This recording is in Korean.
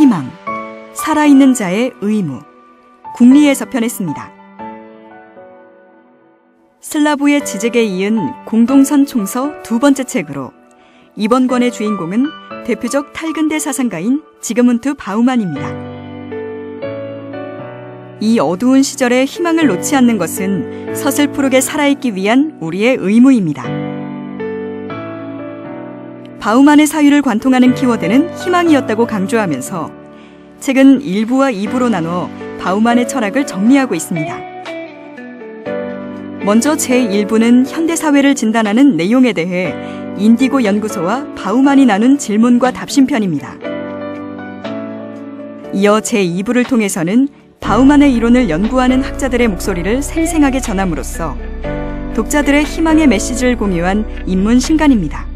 희망, 살아있는 자의 의무, 국리에서 편했습니다. 슬라브의 지적에 이은 공동선 총서 두 번째 책으로 이번 권의 주인공은 대표적 탈근대 사상가인 지그문트 바우만입니다. 이 어두운 시절에 희망을 놓지 않는 것은 서슬프르게 살아있기 위한 우리의 의무입니다. 바우만의 사유를 관통하는 키워드는 희망이었다고 강조하면서 책은 1부와 2부로 나눠 바우만의 철학을 정리하고 있습니다. 먼저 제1부는 현대사회를 진단하는 내용에 대해 인디고 연구소와 바우만이 나눈 질문과 답신편입니다. 이어 제2부를 통해서는 바우만의 이론을 연구하는 학자들의 목소리를 생생하게 전함으로써 독자들의 희망의 메시지를 공유한 인문 신간입니다.